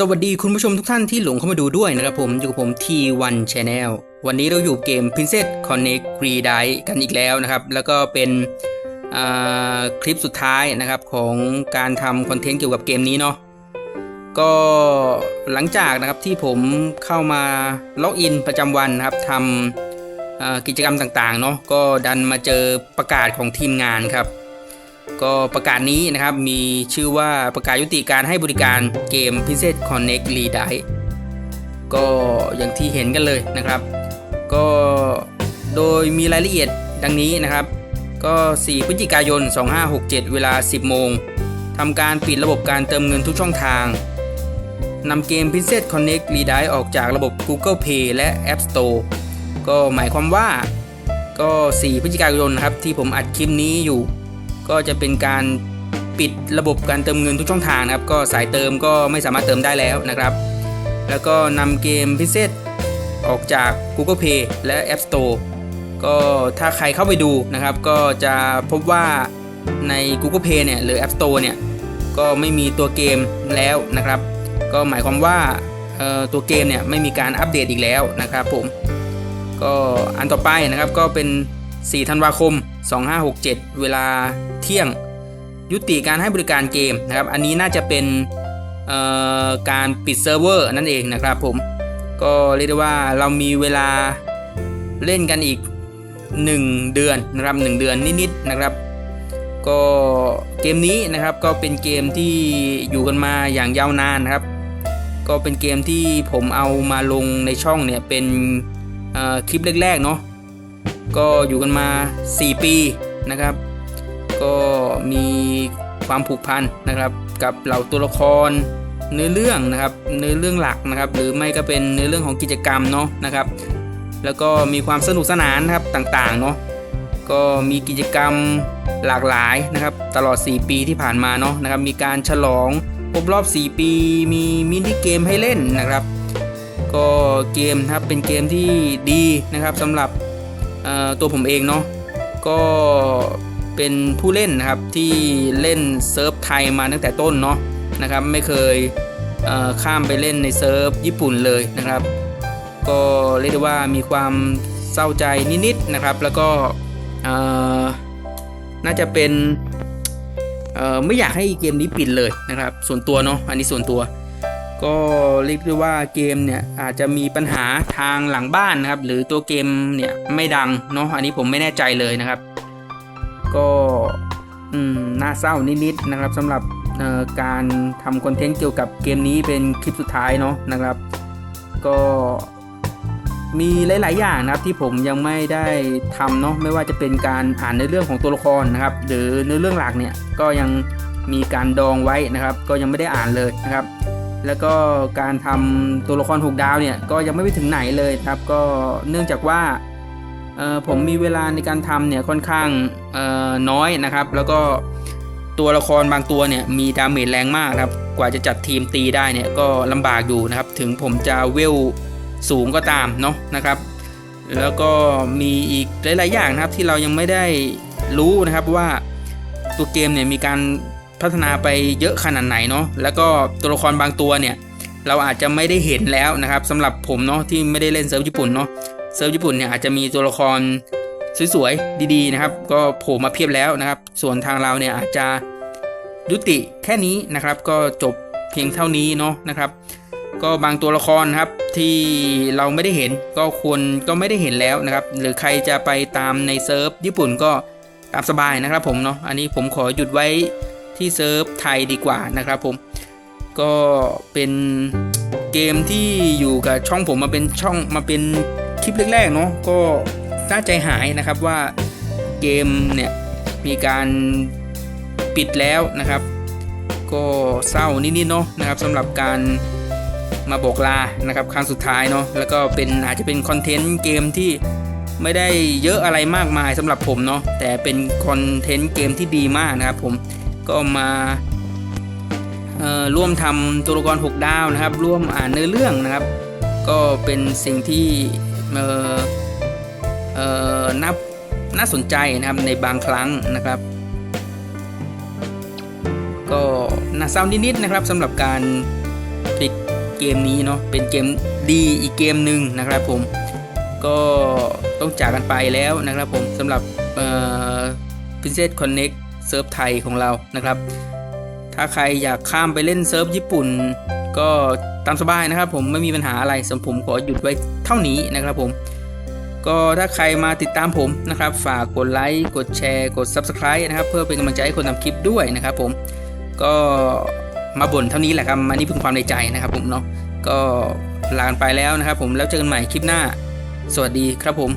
สวัสดีคุณผู้ชมทุกท่านที่หลงเข้ามาดูด้วยนะครับผม อยู่กับผม T1 Channel วันนี้เราอยู่เกม Princess Connect r e d i กันอีกแล้วนะครับ แล้วก็เป็นคลิปสุดท้ายนะครับของการทำคอนเทนต์เกี่ยวกับเกมนี้เนาะก็หลังจากนะครับที่ผมเข้ามาล็อกอินประจำวันนะครับทำกิจกรรมต่างๆเนาะก็ดันมาเจอประกาศของทีมงานครับ ก็ประกาศนี้นะครับมีชื่อว่าประกาศยุติการให้บริการเกม Princess Connect r e d i ก็อย่างที่เห็นกันเลยนะครับ ก็โดยมีรายละเอียดดังนี้นะครับ ก็ 4 พฤศจิกายน 2567 เวลา 10 โมงทำการปิดระบบการเติมเงินทุกช่องทางนำเกม Princess Connect r e d i ออกจากระบบ Google Play และ App Store ก็หมายความว่าก็ 4 พฤศจิกายนครับที่ผมอัดคลิปนี้อยู่ ก็จะเป็นการปิดระบบการเติมเงินทุกช่องทางนะครับ ก็สายเติมก็ไม่สามารถเติมได้แล้วนะครับ แล้วก็นำเกมพิเศษออกจาก Google Play และ App Store ก็ถ้าใครเข้าไปดูนะครับ ก็จะพบว่าใน Google Play เนี่ยหรือ App Store เนี่ยก็ไม่มีตัวเกมแล้วนะครับ ก็หมายความว่าเอ่อตัวเกมเนี่ยไม่มีการอัปเดตอีกแล้วนะครับผมก็อันต่อไปนะครับก็เป็น 4 ธันวาคม 2567 เวลาเที่ยง ยุติการให้บริการเกมนะครับ อันนี้น่าจะเป็นการปิดเซิร์ฟเวอร์นั่นเองนะครับผม ก็เรียกได้ว่าเรามีเวลาเล่นกันอีก 1 เดือนนะครับ 1 เดือนนิดๆนะครับ ก็เกมนี้นะครับก็เป็นเกมที่อยู่กันมาอย่างยาวนานนะครับ ก็เป็นเกมที่ผมเอามาลงในช่องเนี่ยเป็นคลิปแรกๆเนาะ ก็อยู่กันมา 4 ปีนะครับ ก็มีความผูกพันนะครับ กับเหล่าตัวละครเนื้อเรื่องนะครับเนื้อเรื่องหลักนะครับ หรือไม่ก็เป็นเนื้อเรื่องของกิจกรรมเนาะนะครับ แล้วก็มีความสนุกสนานนะครับต่างๆเนาะก็มีกิจกรรมหลากหลายนะครับ ตลอด 4 ปีที่ผ่านมาเนาะนะครับ มีการฉลองครบรอบ 4 ปี มีมินิเกมให้เล่นนะครับ ก็เกมนะครับเป็นเกมที่ดีนะครับสำหรับ ตัวผมเองเนาะก็เป็นผู้เล่นนะครับที่เล่นเซิร์ฟไทยมาตั้งแต่ต้นเนาะนะครับไม่เคยเข้ามไปเล่นในเซิร์ฟญี่ปุ่นเลยนะครับ ก็เรียกได้ว่ามีความเศร้าใจนิดๆนะครับ แล้วก็น่าจะเป็นไม่อยากให้เกมนี้ปิดเลยนะครับ ส่วนตัวเนาะอันนี้ส่วนตัว ก็เรียกได้ว่าเกมเนี่ยอาจจะมีปัญหาทางหลังบ้านนะครับ หรือตัวเกมเนี่ยไม่ดังเนาะอันนี้ผมไม่แน่ใจเลยนะครับ ก็น่าเศร้านิดๆนะครับสำหรับการทำคอนเทนต์เกี่ยวกับเกมนี้เป็นคลิปสุดท้ายเนาะนะครับ ก็มีหลาย ๆ อย่างนะครับที่ผมยังไม่ได้ทำเนาะไม่ว่าจะเป็นการอ่านในเรื่องของตัวละครนะครับ หรือเนื้อเรื่องหลักเนี่ยก็ยังมีการดองไว้นะครับ ก็ยังไม่ได้อ่านเลยนะครับ แล้วก็การทำตัวละคร 6 ดาวเนี่ยก็ยังไม่ไปถึงไหนเลยครับก็เนื่องจากว่าผมมีเวลาในการทำเนี่ยค่อนข้างน้อยนะครับ แล้วก็ตัวละครบางตัวเนี่ยมีดาเมจแรงมากครับกว่าจะจัดทีมตีได้เนี่ยก็ลำบากอยู่นะครับ ถึงผมจะเวลสูงก็ตามเนาะนะครับ แล้วก็มีอีกหลาย ๆ อย่างนะครับที่เรายังไม่ได้รู้นะครับว่าตัวเกมเนี่ยมีการ พัฒนาไปเยอะขนาดไหนเนาะแล้วก็ตัวละครบางตัวเนี่ย เราอาจจะไม่ได้เห็นแล้วนะครับสำหรับผมเนาะที่ไม่ได้เล่นเซิร์ฟญี่ปุ่นเนาะเซิร์ฟญี่ปุ่นเนี่ยอาจจะมีตัวละครสวยๆดีๆนะครับ ก็โผล่มาเพียบแล้วนะครับ ส่วนทางเราเนี่ยอาจจะยุติแค่นี้นะครับ ก็จบเพียงเท่านี้เนาะนะครับก็บางตัวละครนะครับที่เราไม่ได้เห็นก็ควรก็ไม่ได้เห็นแล้วนะครับ หรือใครจะไปตามในเซิร์ฟญี่ปุ่นก็ตามสบายนะครับผมเนาะอันนี้ผมขอหยุดไว้ ที่เซิร์ฟไทยดีกว่านะครับผมก็เป็นเกมที่อยู่กับช่องผมมาเป็นช่องมาเป็นคลิปแรกๆเนาะก็น่าใจหายนะครับว่าเกมเนี่ยมีการปิดแล้วนะครับ ก็เศร้านิดๆเนาะนะครับสำหรับการมาบอกลานะครับครั้งสุดท้ายเนาะแล้วก็เป็นอาจจะเป็นคอนเทนต์เกมที่ไม่ได้เยอะอะไรมากมายสำหรับผมเนาะแต่เป็นคอนเทนต์เกมที่ดีมากนะครับผม ก็มาร่วมทำตัวละคร6ดาวนะครับ ร่วมอ่านเนื้อเรื่องนะครับ ก็เป็นสิ่งที่น่าน่าสนใจนะครับในบางครั้งนะครับ ก็น่าเศร้านิดๆนะครับสำหรับการปิดเกมนี้เนาะเป็นเกมดีอีกเกมหนึ่งนะครับผมก็ต้องจากกันไปแล้วนะครับผมสำหรับ Princess Connect เซิร์ฟไทยของเรานะครับ ถ้าใครอยากข้ามไปเล่นเซิร์ฟญี่ปุ่น ก็ตามสบายนะครับ ผมไม่มีปัญหาอะไรสำหรับผมขอหยุดไว้เท่านี้นะครับผม ก็ถ้าใครมาติดตามผมนะครับ ฝากกดไลค์กดแชร์กด Subscribe นะครับ เพื่อเป็นกำลังใจให้คนทำคลิปด้วยนะครับ ผมก็มาบ่นเท่านี้แหละครับมานี่เพึ่งความในใจนะครับ ผมเนาะก็ลากันไปแล้วนะครับ ผมแล้วเจอกันใหม่คลิปหน้า สวัสดีครับผม